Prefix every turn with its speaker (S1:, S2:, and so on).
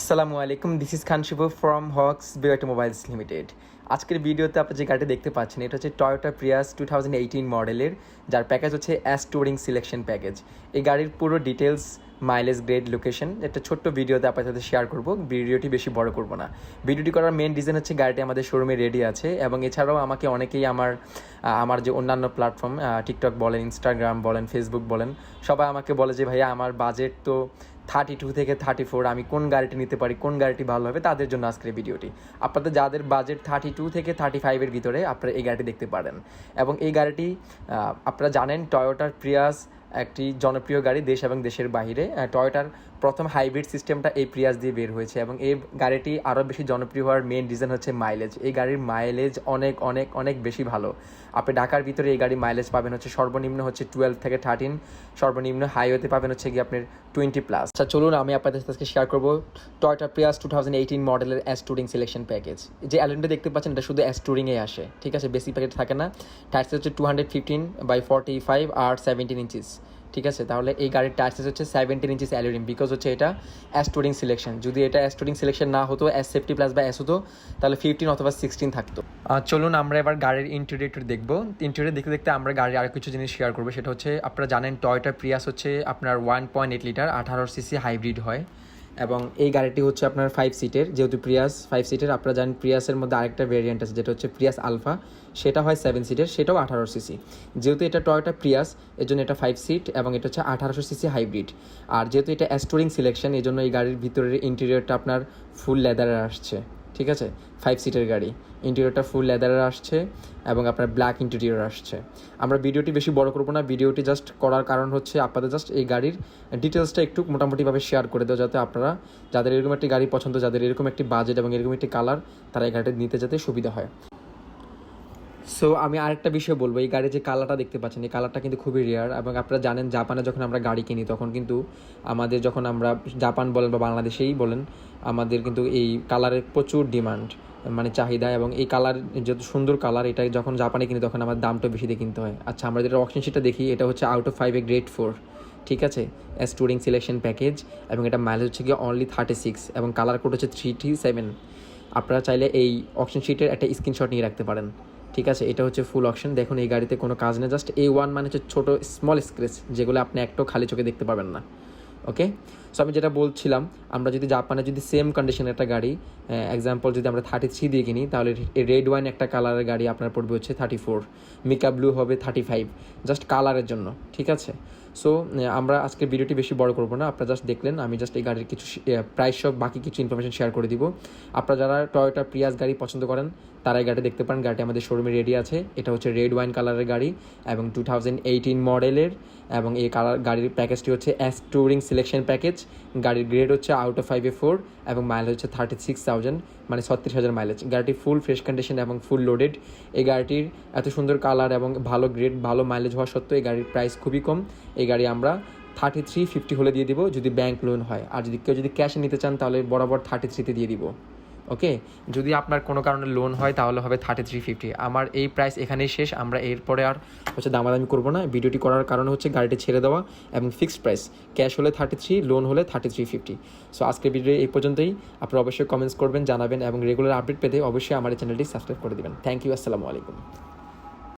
S1: আসসালামু আলাইকুম this is Khan Shibu from Hawks বিওয়াইটো মোবাইলস লিমিটেড আজকের ভিডিওতে আপনি যে গাড়িটা দেখতে পাচ্ছেন, এটা হচ্ছে Toyota Prius two thousand eighteen মডেলের যার প্যাকেজ হচ্ছে অ্যাস টুরিং সিলেকশন প্যাকেজ এই গাড়ির পুরো ডিটেলস মাইলেজ গ্রেড লোকেশন একটা ছোট্ট ভিডিওতে আপনার সাথে শেয়ার করব, ভিডিওটি বেশি বড় করব না। ভিডিওটি করার মেন রিজন হচ্ছে গাড়িটি আমাদের শোরুমে রেডি আছে, এবং এছাড়াও আমাকে অনেকেই আমার আমার যে অন্যান্য প্ল্যাটফর্ম টিকটক বলেন ইনস্টাগ্রাম বলেন ফেসবুক বলেন, সবাই আমাকে বলে যে, ভাইয়া, আমার বাজেট তো থার্টি টু থেকে থার্টি ফোর, আমি কোন গাড়িটি নিতে পারি, কোন গাড়িটি ভালো হবে, তাদের জন্য আজকের ভিডিওটি। আপনাদের যাদের বাজেট থার্টি টু থেকে থার্টি ফাইভের ভিতরে, আপনারা এই গাড়িটি দেখতে পারেন। এবং এই গাড়িটি আপনারা জানেন টয়োটার প্রিয়াস একটি জনপ্রিয় গাড়ি দেশ এবং দেশের বাইরে টয়োটার প্রথম হাইব্রিড সিস্টেমটা এই প্রিয়াস দিয়ে বের হয়েছে এবং এই গাড়িটি আরও বেশি জনপ্রিয় হওয়ার মেন রিজন হচ্ছে মাইলেজ এই গাড়ির মাইলেজ অনেক অনেক অনেক বেশি ভালো। আপনি ঢাকার ভিতরে এই গাড়ির মাইলেজ পাবেন হচ্ছে সর্বনিম্ন হচ্ছে টুয়েলভ থেকে থার্টিন সর্বনিম্ন হাইওয়েতে পাবেন হচ্ছে গিয়ে আপনার টোয়েন্টি প্লাস আচ্ছা চলুন আমি আপনাদের সাথে শেয়ার করব Toyota Prius two thousand eighteen মডেলের অ্যাস টুরিং সিলেকশন প্যাকেজ যে অ্যালেন্টে দেখতে পাচ্ছেন, এটা শুধু অ্যাস টুরিংয়ে আসে, ঠিক আছে? বেসিক প্যাকেজ থাকে না। টায়ার হচ্ছে two hundred fifteen by forty five R seventeen inches ঠিক আছে? তাহলে এই গাড়ির সাইজ হচ্ছে সেভেন্টিন ইঞ্চিস অ্যালুমিনিয়াম বিকজ হচ্ছে এটা অ্যাস্টোরিং সিলেকশন যদি এটা অ্যাস্টোরিং সিলেকশন না হতো অ্যাস সেফটি প্লাস বা এস হতো, তাহলে ফিফটিন অথবা সিক্সটিন থাকতো। চলুন আমরা এবার গাড়ির ইন্টেরিয়র দেখব। ইন্টেরিয়র দেখতে দেখতে আমরা গাড়ির আর কিছু জিনিস শেয়ার করব। সেটা হচ্ছে, আপনারা জানেন টয়টা প্রিয়াস হচ্ছে আপনার ওয়ান পয়েন্ট এইট লিটার আঠারো সিসি হাইব্রিড হয়। এবং এই গাড়িটি হচ্ছে আপনার ফাইভ সিটের যেহেতু প্রিয়াস ফাইভ সিটের আপনারা জানেন প্রিয়াসের মধ্যে আরেকটা ভেরিয়েন্ট আছে, যেটা হচ্ছে প্রিয়াস আলফা সেটা হয় সেভেন সিটের সেটাও আঠারো সিসি যেহেতু এটা টয়টা প্রিয়াস এর জন্য এটা ফাইভ সিট এবং এটা হচ্ছে আঠারোশো সিসি হাইব্রিড আর যেহেতু এটা অ্যাস্টোরিং সিলেকশন এই জন্য এই গাড়ির ভিতরের ইন্টেরিয়রটা আপনার ফুল লেদারে আসছে। ঠিক আছে? ফাইভ সিটের গাড়ি। ইন্টেরিয়রটা ফুল লেদারের আসছে এবং আপনার ব্ল্যাক ইন্টেরিয়র আসছে। আমরা ভিডিওটি বেশি বড় করব না, ভিডিওটি জাস্ট করার কারণ হচ্ছে আপনাদের জাস্ট এই গাড়ির ডিটেলসটা একটু মোটামুটিভাবে শেয়ার করে দেওয়া যাতে আপনারা, যাদের এরকম একটি গাড়ি পছন্দ, যাদের এরকম একটি বাজেট এবং এরকম একটি কালার তারা এই গাড়িটি নিতে যাতে সুবিধা হয়। সো আমি আরেকটা বিষয় বলব, এই গাড়ির যে কালারটা দেখতে পাচ্ছেন, এই কালারটা কিন্তু খুবই রেয়ার এবং আপনারা জানেন জাপানে যখন আমরা গাড়ি কিনি, তখন কিন্তু আমাদের যখন আমরা জাপান বলেন বা বাংলাদেশেই বলেন, আমাদের কিন্তু এই কালারের প্রচুর ডিমান্ড মানে চাহিদা, এবং এই কালার যত সুন্দর কালার এটা যখন জাপানে কিনি, তখন আমার দামটা বেশি দিয়ে কিনতে হয়। আচ্ছা আমরা যেটা অপশন শিটটা দেখি, এটা হচ্ছে out of five grade four ঠিক আছে? এস টুরিং সিলেকশন প্যাকেজ এবং এটা মাইলেজ হচ্ছে গিয়ে অনলি থার্টি সিক্স এবং কালার কোড হচ্ছে থ্রি থ্রি সেভেন আপনারা চাইলে এই অপশন শিটের একটা স্ক্রিনশট নিয়ে রাখতে পারেন। ঠিক আছে, এটা হচ্ছে ফুল অপশন দেখুন, এই গাড়িতে কোনো কাজ নেই জাস্ট এ ওয়ান মানে হচ্ছে ছোটো স্মল স্ক্রেচ যেগুলো আপনি একটাও খালি চোখে দেখতে পাবেন না। ওকে সো আমি যেটা বলছিলাম, আমরা যদি জাপানে যদি সেম কন্ডিশনের একটা গাড়ি এক্সাম্পল যদি আমরা থার্টি থ্রি দিয়ে কিনি, তাহলে রেড ওয়াইন একটা কালারের গাড়ি আপনার পড়বে হচ্ছে থার্টি ফোর মিকা ব্লু হবে থার্টি ফাইভ জাস্ট কালারের জন্য, ঠিক আছে? সো আমরা আজকে ভিডিওটি বেশি বড় করব না। আপনারা জাস্ট দেখলেন, আমি জাস্ট এই গাড়ির কিছু প্রাইস সব বাকি কিছু ইনফরমেশন শেয়ার করে দিব। আপনারা যারা টয়োটা প্রিয়াস গাড়ি পছন্দ করেন, তারা এই দেখতে পারেন। গাড়িটি আমাদের শোরুমে রেডি আছে। এটা হচ্ছে রেড ওয়াইন কালারের গাড়ি এবং টু থাউজেন্ড এইটিন মডেলের এবং এই কালার গাড়ির প্যাকেজটি হচ্ছে অ্যাস টুরিং সিলেকশন প্যাকেজ গাড়ির গ্রেড হচ্ছে আউট অফ ফাইভ ফোর এবং মাইলেজ হচ্ছে থার্টি সিক্স থাউজেন্ড মানে ছত্রিশ হাজার মাইলেজ গাড়িটি ফুল ফ্রেশ কন্ডিশন এবং ফুল লোডেড এই গাড়িটির এত সুন্দর কালার এবং ভালো গ্রেড ভালো মাইলেজ হওয়া সত্ত্বেও এই গাড়ির প্রাইস খুবই কম। এই গাড়ি আমরা থার্টি থ্রি ফিফটি হলে দিয়ে দিব যদি ব্যাংক লোন হয়। আর যদি কেউ যদি ক্যাশে নিতে চান তাহলে বরাবর থার্টি থ্রিতে দিয়ে দিব। ওকে যদি আপনার কোনো কারণে লোন হয় তাহলে হবে থার্টি থ্রি ফিফটি আমার এই প্রাইস এখানেই শেষ। আমরা এরপরে আর হচ্ছে দামাদামি করব না। ভিডিওটি করার কারণ হচ্ছে গাড়িটি ছেড়ে দেওয়া এবং ফিক্সড প্রাইস ক্যাশ হলে থার্টি থ্রি লোন হলে থার্টি থ্রি ফিফটি সো আজকের ভিডিও এই পর্যন্তই। আপনারা অবশ্যই কমেন্টস করবেন, জানাবেন এবং রেগুলার আপডেট পেতে অবশ্যই আমার এই চ্যানেলটি সাবস্ক্রাইব করে দেবেন। থ্যাংক ইউ আসসালামু আলাইকুম।